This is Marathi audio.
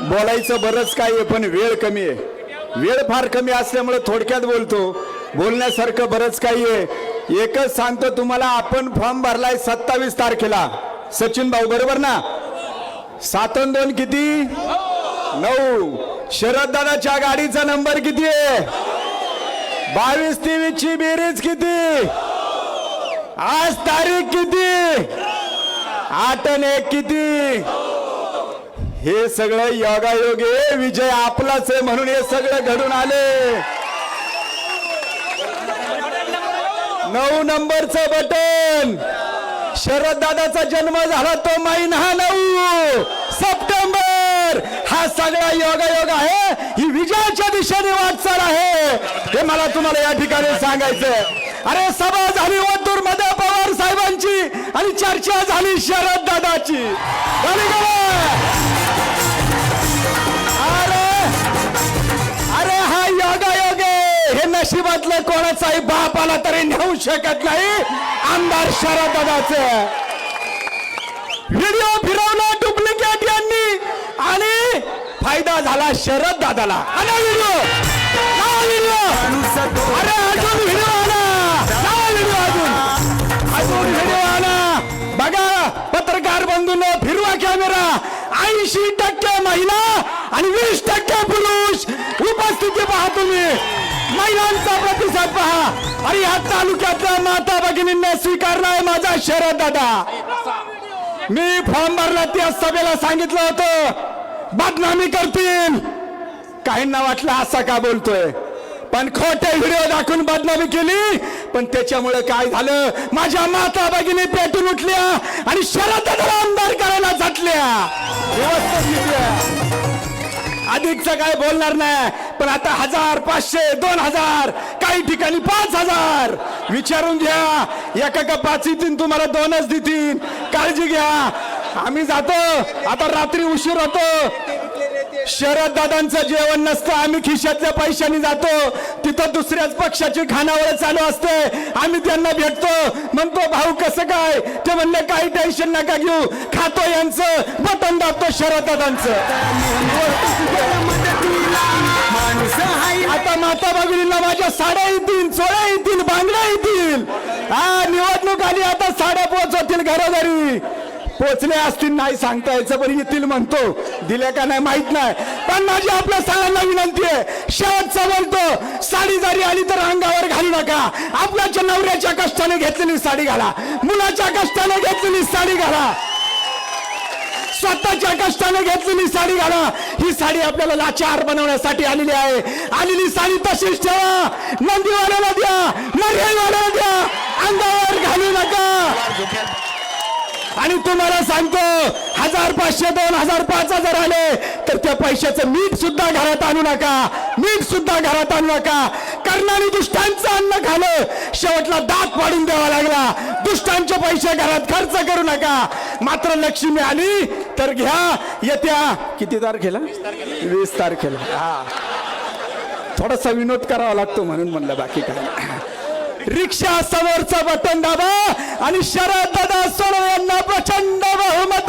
बोलायचं बरंच काय आहे पण वेळ कमी आहे. वेळ फार कमी असल्यामुळे थोडक्यात बोलतो. बोलण्यासारखं बरंच काही आहे. एकच सांगतो तुम्हाला आपण फॉर्म भरलाय सत्तावीस तारखेला. सचिन भाऊ बरोबर ना? सात अन दोन किती? नऊ. शरद दादाच्या गाडीचा नंबर किती आहे? बावीस तेवीस ची बेरीज किती? आज तारीख किती? आठ एक किती? हे सगळं योगायोग विजय आपलाच आहे म्हणून हे सगळं घडून आले. नऊ नंबरचं बटन. शरद दादाचा जन्म झाला तो महिना नऊ. सप्टेंबर. हा सगळा योगायोग आहे. ही विजयाच्या दिशेने वाटचाल आहे. हे मला तुम्हाला या ठिकाणी सांगायचं अरे सभा झाली ओतूरमध्ये पवार साहेबांची आणि चर्चा झाली शरद दादाची. नशिबातलं कोणाचाही बाप आला तरी नेऊ शकत नाही. आमदार शरद दादाचं. व्हिडिओ फिरवला डुप्लिकेट यांनी. आणि फायदा झाला शरद दादाला. आला व्हिडिओ. व्हिडिओ. अरे अजून व्हिडिओ आला. व्हिडिओ अजून. अजून व्हिडिओ आला. बघा पत्रकार बंधून फिरवा कॅमेरा ऐंशी टक्के महिला आणि वीस टक्के सर्वांचा प्रतिसाद पहा. आणि या तालुक्यातल्या माता भगिनींना स्वीकारलाय माझा शरद दादा. मी फॉर्म भरला त्या सभेला सांगितलं होतं. बदनामी करतील. काहींना वाटलं असा का बोलतोय? पण खोटे व्हिडिओ दाखवून बदनामी केली. पण त्याच्यामुळे काय झालं? माझ्या माता भगिनी पेटून उठल्या आणि शरद आमदार करायला झटल्या व्यवस्थित लिहिल्या. अधिकचं काय बोलणार नाही. पण आता हजार पाचशे दोन हजार काही ठिकाणी पाच हजार. विचारून घ्या एका का पाच येतील तुम्हाला दोनच देतील. काळजी घ्या. आम्ही जातो. आता रात्री उशीर होतो. शरद दादांचं जेवण नसतं. आम्ही खिशातल्या पैशाने जातो. तिथं दुसऱ्याच पक्षाची खानावळ चालू असते. आम्ही त्यांना भेटतो. म्हणतो भाऊ कसं काय? ते म्हणले काही टेन्शन नका घेऊ. खातो यांचं. बटन दाबतो शरद दादांचं. आता माता माझ्या साड्या येतील चोळ्या येतील बांगड्या येतील. हा निवडणूक आली आता साड्या पोहोचवतील घरोघरी. पोचले असतील नाही सांगता यायचं पण येतील म्हणतो. दिल्या का नाही माहीत नाही. पण माझी आपल्या सगळ्यांना विनंती आहे शेवटचा बोलतो साडी जरी आली तर अंगावर घालू नका. आपल्याच्या नवऱ्याच्या कष्टाने घेतलेली साडी घाला. मुलाच्या कष्टाने घेतलेली साडी घाला. स्वतःच्या कष्टाने घेतलेली साडी घाला. ही साडी आपल्याला लाचार बनवण्यासाठी आलेली आहे. आलेली साडी तशीच ठेवा. नंदीवाल्याला द्या. नरेवाल्याला द्या. अंगावर घालू नका. आणि तुम्हाला सांगतो हजार पाचशे दोन हजार पाच हजार आले तर त्या पैशाचं मीठ सुद्धा घरात आणू नका. मीठ सुद्धा घरात आणू नका. कर्णाने दुष्टांचं अन्न खालं शेवटला दात पाडून द्यावा लागला. दुष्टांचे पैसे घरात खर्च करू नका. मात्र लक्ष्मी आली तर घ्या. येत्या किती तारखेला? वीस तारखेला. हा. थोडासा विनोद करावा लागतो म्हणून म्हणलं बाकी काय रिक्षा समोरचं बटन दाबा आणि शरद दादा सोनवणे यांना प्रचंड बहुमत